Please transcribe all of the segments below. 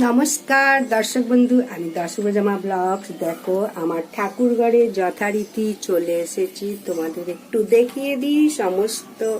নমস্কার, দর্শক বন্ধু, আমি দর্শকজামা ব্লগস দেখো, আমার ঠাকুর ঘরে যথারীতি চলে এসেছি। তোমাদের একটু দেখিয়ে দিই সমস্ত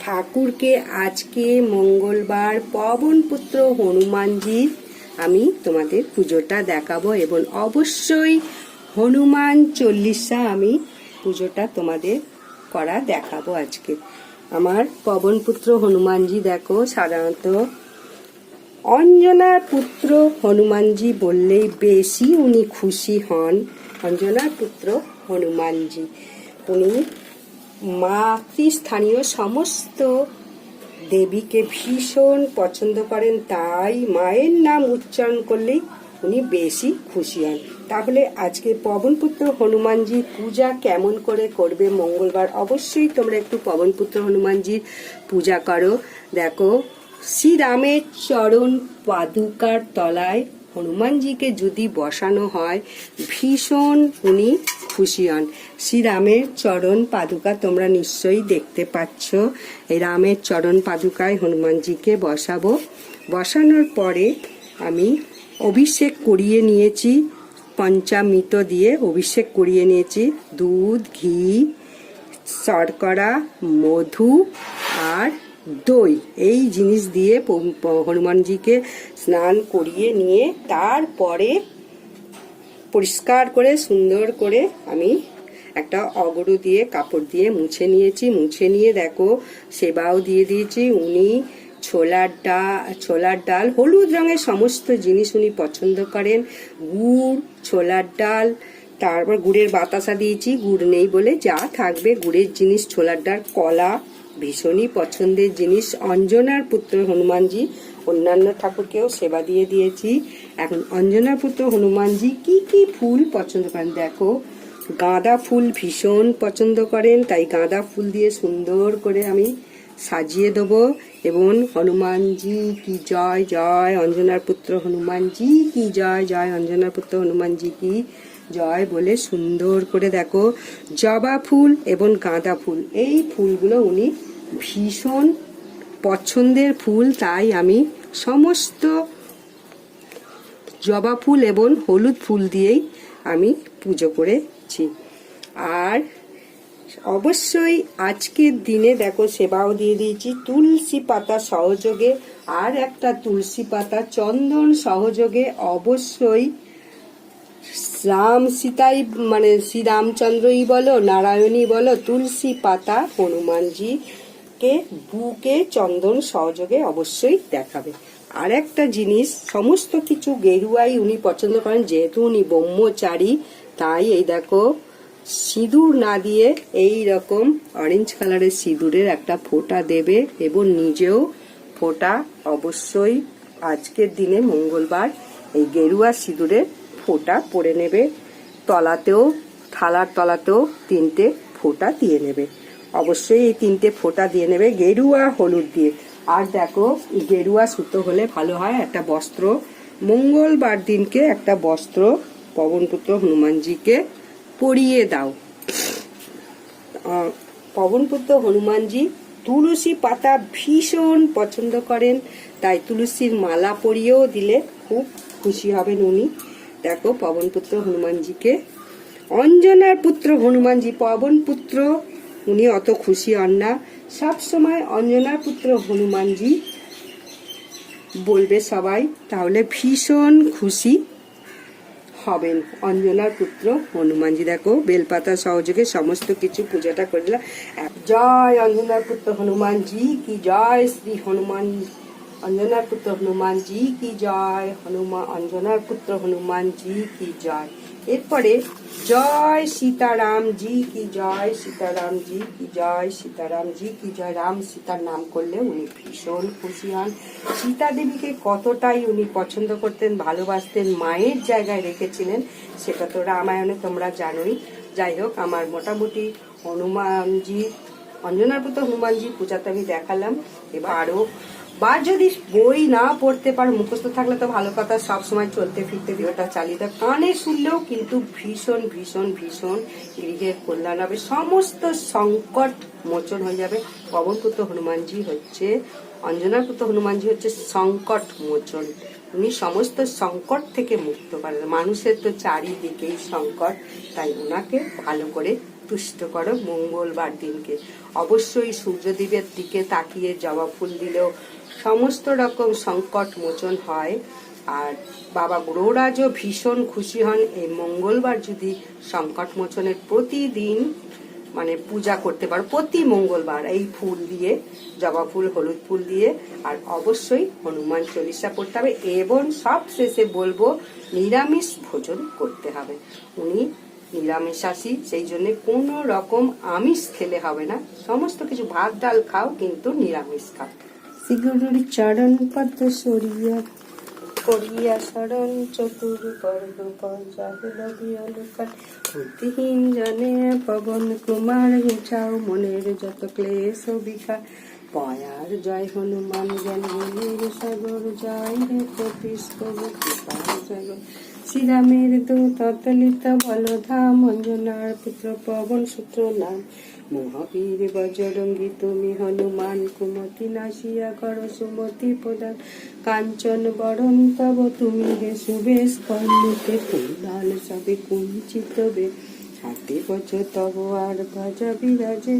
ঠাকুরকে। আজকে মঙ্গলবার, পবন পুত্র হনুমানজি। আমি তোমাদের পুজোটা দেখাবো এবং অবশ্যই হনুমান চল্লিশা আমি পুজোটা তোমাদের করা দেখাবো আজকে। আমার পবনপুত্র হনুমানজি, দেখো, সাধারণত অঞ্জনার পুত্র হনুমানজি বললেই বেশি উনি খুশি হন। অঞ্জনার পুত্র হনুমানজি। উনি মাতৃস্থানীয় সমস্ত দেবীকে ভীষণ পছন্দ করেন, তাই মায়ের নাম উচ্চারণ করলেই উনি বেশি খুশি হন। তাহলে আজকে পবনপুত্র হনুমানজির পূজা কেমন করে করবে মঙ্গলবার? অবশ্যই তোমরা একটু পবনপুত্র হনুমানজির পূজা করো। দেখো শ্রীরামের চরণ পাদুকার তলায় হনুমানজিকে যদি বসানো হয়, ভীষণ উনি খুশি হন। শ্রীরামের চরণ পাদুকা তোমরা নিশ্চয়ই দেখতে পাচ্ছ। এই রামের চরণ পাদুকায় হনুমানজিকে বসাবো। বসানোর পরে আমি অভিষেক করিয়ে নিয়েছি, পঞ্চামৃত দিয়ে অভিষেক করিয়ে নিয়েছি। দুধ, ঘি, শর্করা, মধু আর দই, এই জিনিস দিয়ে হনুমানজিকে স্নান করিয়ে নিয়ে তারপরে পরিষ্কার করে, সুন্দর করে আমি একটা অগরু দিয়ে, কাপড় দিয়ে মুছে নিয়েছি। মুছে নিয়ে দেখো, সেবাও দিয়ে দিয়েছি। উনি ছোলার ডাল ছোলার ডাল, হলুদ রঙের সমস্ত জিনিস উনি পছন্দ করেন। গুড়, ছোলার ডাল, তারপর গুড়ের বাতাসা দিয়েছি। গুড় নেই বলে যা থাকবে। গুড়ের জিনিস, ছোলার ডাল, কলা ভীষণই পছন্দের জিনিস। অঞ্জনার পুত্র হনুমানজি, অন্যান্য ঠাকুরকেও সেবা দিয়ে দিয়েছি। এখন অঞ্জনার পুত্র হনুমানজি কি কি ফুল পছন্দ করেন? দেখো, গাঁদা ফুল ভীষণ পছন্দ করেন, তাই গাঁদা ফুল দিয়ে সুন্দর করে আমি সাজিয়ে দেবো। এবং হনুমানজি কি জয় জয় অঞ্জনার পুত্র হনুমানজি কি জয় জয় অঞ্জনার পুত্র হনুমানজি কি জয় বলে সুন্দর করে দেখো। জবা ফুল এবং গাঁদা ফুল, এই ফুলগুলো উনি ভীষণ পছন্দের ফুল, তাই আমি সমস্ত জবা ফুল এবং হলুদ ফুল দিয়েই আমি পুজো করেছি। আর অবশ্যই আজকের দিনে দেখো সেবাও দিয়ে দিয়েছি। তুলসী পাতা সহযোগে আর একটা তুলসী পাতা চন্দন সহযোগে অবশ্যই রাম সীতাই মানে শ্রীরামচন্দ্রই বলো নারায়ণী বলো, তুলসী পাতা হনুমানজিকে বুকে চন্দন সহযোগে অবশ্যই দেখাবে। আর একটা জিনিস, সমস্ত কিছু গেরুয়াই উনি পছন্দ করেন, যেহেতু উনি ব্রহ্মচারী, তাই এই দেখো, সিঁদুর না দিয়ে এই রকম অরেঞ্জ কালারের সিঁদুরের একটা ফোঁটা দেবে এবং নিজেও ফোঁটা অবশ্যই আজকের দিনে মঙ্গলবার এই গেরুয়া সিঁদুরের ফোঁটা পরে নেবে। তলাতেও, থালার তলাতেও তিনটে ফোঁটা দিয়ে নেবে। অবশ্যই এই তিনটে ফোঁটা দিয়ে নেবে, গেরুয়া, হলুদ দিয়ে। আর দেখো গেরুয়া সুতো হলে ভালো হয় একটা বস্ত্র। মঙ্গলবার দিনকে একটা বস্ত্র পবনপুত্র হনুমানজিকে পরিয়ে দাও। পবনপুত্র হনুমানজি তুলসী পাতা ভীষণ পছন্দ করেন, তাই তুলসীর মালা পরিয়েও দিলে খুব খুশি হবেন উনি। দেখো, পবনপুত্র হনুমানজিকে। অঞ্জনার পুত্র হনুমানজি, পবনপুত্র। উনি অত খুশি হন না। সবসময় অঞ্জনার পুত্র হনুমানজি বলবে সবাই, তাহলে ভীষণ খুশি হবেন অঞ্জনার পুত্র হনুমানজি। দেখো, বেলপাতা সহযোগে সমস্ত কিছু পূজাটা করে দিলাম। জয় অঞ্জনার পুত্র হনুমানজি, কি জয় শ্রী হনুমান অঞ্জনার পুত্র হনুমানজি কি জয়? হনুমান, অঞ্জনার পুত্র হনুমানজি কি জয়? এরপরে, জয় সীতারাম জি কি জয়? সীতারাম জি কি জয়? সীতারাম জি কি জয়? রাম সীতার নাম করলে উনি ভীষণ খুশি হন। সীতা দেবীকে কতটাই উনি পছন্দ করতেন, ভালোবাসতেন, মায়ের জায়গায় রেখেছিলেন, সেটা তো রামায়ণে তোমরা জানোই। যাই হোক, আমার মোটামুটি হনুমানজি অঞ্জনার পুত্র হনুমানজি পূজাতে আমি দেখালাম। এবার আরও বা যদি বই না পড়তে পারো, মুখস্থ থাকলে তো ভালো কথা সব সময় চলতে ফিরতে ওটা চালিয়ে দাও কানে শুনলেও কিন্তু ভীষণ ভীষণ ভীষণ গৃহের কল্যাণ হবে। সমস্ত সংকট মোচন হয়ে যাবে। পবনপুত্র হনুমানজি হচ্ছে অঞ্জনার পুত্র হনুমানজি হচ্ছে সংকট মোচন। উনি সমস্ত সংকট থেকে মুক্ত করেন। মানুষের তো চারিদিকেই সংকট, তাই ওনাকে ভালো করে তুষ্ট করো মঙ্গলবার দিনকে। অবশ্যই সূর্যদেবের দিকে তাকিয়ে জবা ফুল দিলেও সমস্ত রকম সংকট মোচন হয়। আর বাবা গ্রহরাজও ভীষণ খুশি হন এই মঙ্গলবার যদি সংকট মোচনের প্রতিদিন মানে পূজা করতে পারো, প্রতি মঙ্গলবার এই ফুল দিয়ে, জবা ফুল, হলুদ ফুল দিয়ে, আর অবশ্যই হনুমান চল্লিশা পড়তে হবে এবং সব শেষে বলব নিরামিষ ভোজন করতে হবে। উনি নিরামিষাসী সেই জন্য কোনো রকম আমিষ খেলে হবে না। সমস্ত কিছু ভাত, ডাল খাও, কিন্তু নিরামিষ খাও। শ্রীগুরুর চরণ পদ্ম সরিয়া, করিয়া শরণ চতুর বর্গ পঞ্চাহিল বিয়লকার। বুদ্ধিহীন জনে পবন কুমার হেঁচাও মনের যত ক্লেশ বিকার পয়ার জয় হনুমান জ্ঞানীর সাগর জয় হে কপিস শ্রীরামের দূত, অতলিত বলধাম, অঞ্জনার পুত্র, পবন সূত্র নাম। মহাবীর বজরঙ্গী তুমি হনুমান কুমতি নাসিয়া কর সুমতি প্রদান। কাঞ্চন বরণ তব তুমি হে সুবেশ কর্ণিতে কুণ্ডাল সবে কুঞ্চিত বে। হাতে বচ তব আর ভজা বিরাজে,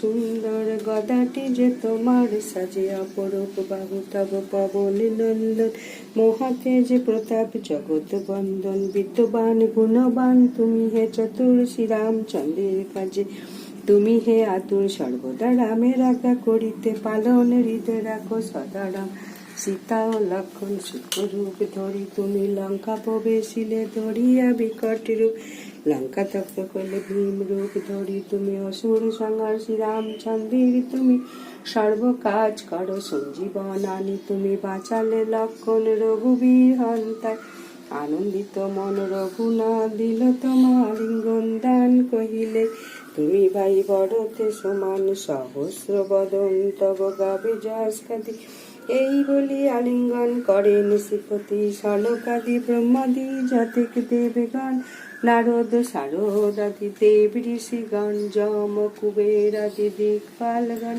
সুন্দর গদাটি যে তোমার সাজে। অপরূপ বাহু তব পবন নন্দন, মহাতে যে প্রতাপ জগৎ বন্দন। বিদ্যবান গুণবান তুমি হে চতুর শ্রীরামচন্দ্রের কাজে। তুমি হে আতুর সর্বদা রামের আজ্ঞা করিতে পালন হৃদয় রাখো সদা রাম। সীতা ও লক্ষণ সুখরূপ ধরি তুমি লঙ্কা প্রবেশিলে ধরিয়া বিকট রূপ। লঙ্কা তপ্ত করলে ভীম রূপ ধরি তুমি অসুর সংহার শ্রীরামচন্দ্রের তুমি সর্ব কাজ করো সঞ্জীবন আনি তুমি বাঁচালে লক্ষণ রঘুবীর হন্তায়। আনন্দিত মন রঘুনা দিল তোমার লিঙ্গন দান কহিলে তুমি ভাই বড়তে সমান সহস্র বদন, তব গাবে এই বলি আলিঙ্গন করেন শ্রীপতি সলকাদি ব্রহ্মাদি, জাতিক দেবগণ, নারদ সারদাদি, দেব ঋষিগণ, যম কুবের আদি দিকপালগণ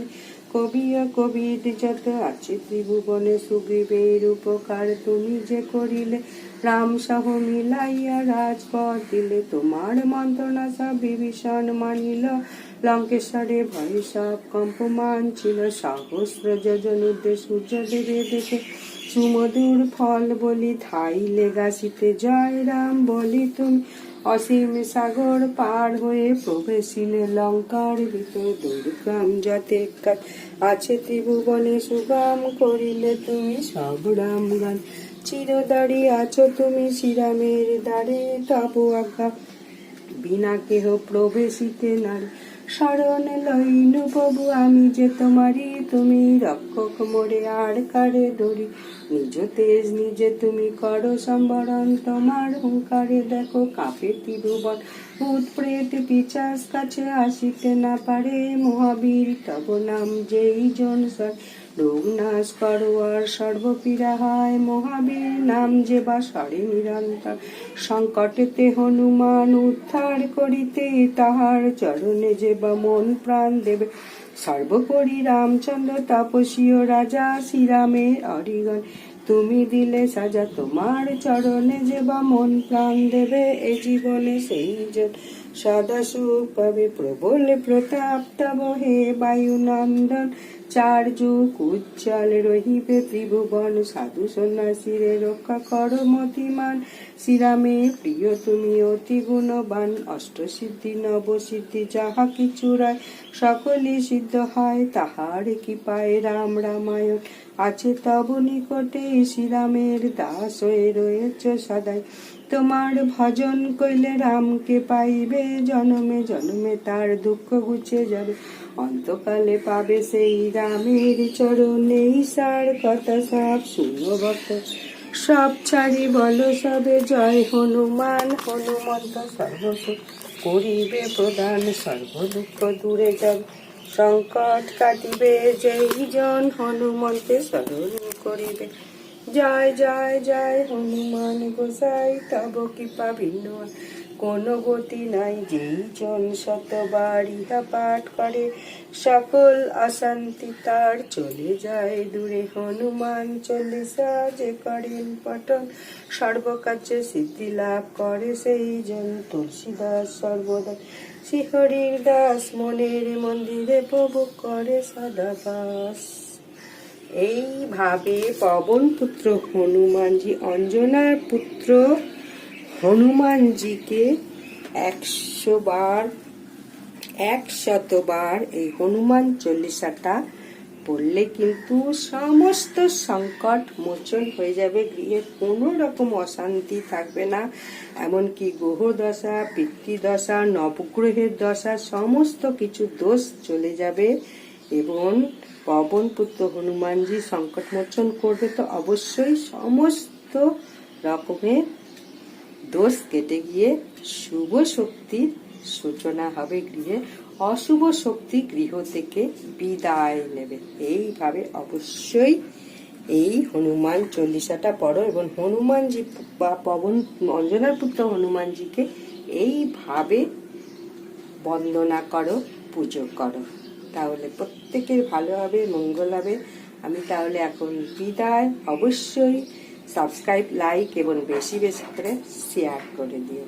কবি ও কবিদ যত আছে ত্রিভুবনে সুগ্রীবের উপকার তুমি যে করিলে, রাম সহ মিলাইয়া রাজপথ দিলে তোমার মন্ত্রণা সব বিভীষণ মানিল। লঙ্কেশ্বরে ভয় সব কম্পমান ছিল, সহস্র যোজন উদ্দেশ সূর্য দেবে দেখে সুমধুর ফল বলি ধাই লেগাসিতে জয় রাম বলি তুমি। অসীম সাগর পার হয়ে প্রবেশিলে লঙ্কার ভিতর দুর্গম যাতে আছে ত্রিভুবনে সুগাম করিলে তুমি সব রাম গান। চিরদারি আছো তুমি শ্রীরামের দ্বারে, তব আজ্ঞা। বিনা কেহ প্রবেশিতে নারী। শরণ লইনু প্রভু, আমি যে তোমারি তুমি রক্ষক মোরে আর কারে ধরি? নিজ তেজ নিজে তুমি করো সম্বরণ, তোমার হুঙ্কারে দেখো কাপে ত্রিভুবন। ভূত, প্রেত, পিচাস, কাছে আসিতে না পারে মহাবীর, তব নাম যেই জন সর রোগ নাশ আর সর্বপীড়া হয় মহাবীর নাম যে বা সরে নিরন্তর। সংকটেতে হনুমান উদ্ধার করিতে তাহার চরণে যে বা মন প্রাণ দেবে। সর্বোপরি রামচন্দ্র তাপসী ও রাজা শ্রীরামের অরিগণ, তুমি দিলে সাজা তোমার চরণে যে বা মন প্রাণ দেবে, এ জীবনে সেই জন সদা সুখ প্রবল প্রতাপ তব হে বায়ুনন্দন। চার যুগ উজ্জ্বল রহিবে ত্রিভুবন, সাধু সন্ন্যাসীরে রক্ষা কর মতিমান। শ্রীরামে প্রিয় তুমি অতি গুণবান, অষ্টসিদ্ধি, নবসিদ্ধি যাহা কিছু রায় সকলই সিদ্ধ হয় তাহার কি পায় রাম রামায়ণ। আছে তব নিকটে শ্রীরামের দাস হয়ে রয়েছ সদাই। তোমার ভজন কইলে রামকে পাইবে জনমে জনমে তার দুঃখ গুছে যাবে। অন্তকালে পাবে সেই রামের চরণে সার কথা সব শুনো ভক্ত। সব ছাড়ি বলো সবে, জয় হনুমান, হনুমন্ত সর্বসুখ। করিবে প্রদান সর্ব দুঃখ দূরে যাবে সংকট কাটিবে যেই জন হনুমন্তে স্মরণ করিবে। জয় জয় জয়, হনুমান গোসাই, তব কৃপা ভিন্ন কোনো গতি নাই, যেই জন শতবার ইহা পাঠ করে, সকল অশান্তি তার চলে যায় দূরে। হনুমান চল্লিশা যে করেন পঠন, সর্বকার্যে সিদ্ধি লাভ করে সেই জন তুলসীদাস সর্বদা। শ্রীহরির দাস মনের মন্দিরে প্রভু করে সদাবাস। এইভাবে পবন পুত্র হনুমানজি, অঞ্জনার পুত্র হনুমানজিকে একশো বার একশতবার এই হনুমান চল্লিশাটা পড়লে কিন্তু সমস্ত সংকট মোচন হয়ে যাবে, গৃহে কোনো রকম অশান্তি থাকবে না। এমনকি গ্রহ দশা পিতৃদশা, নবগ্রহের দশা, সমস্ত কিছু দোষ চলে যাবে এবং পবন পুত্র হনুমানজি সংকট মোচন করবে তো অবশ্যই সমস্ত রকমের দোষ কেটে গিয়ে শুভ শক্তির সূচনা হবে গৃহে। অশুভ শক্তি গৃহ থেকে বিদায় নেবে। এইভাবে অবশ্যই এই হনুমান চল্লিশাটা পড়ো এবং হনুমানজি বা পবন অঞ্জনার পুত্র হনুমানজিকে এইভাবে বন্দনা করো, পুজো করো। তাহলে প্রত্যেকের ভালো হবে, মঙ্গল হবে। আমি তাহলে এখন বিদায়। অবশ্যই সাবস্ক্রাইব, লাইক এবং বেশি বেশি করে শেয়ার করে দিও।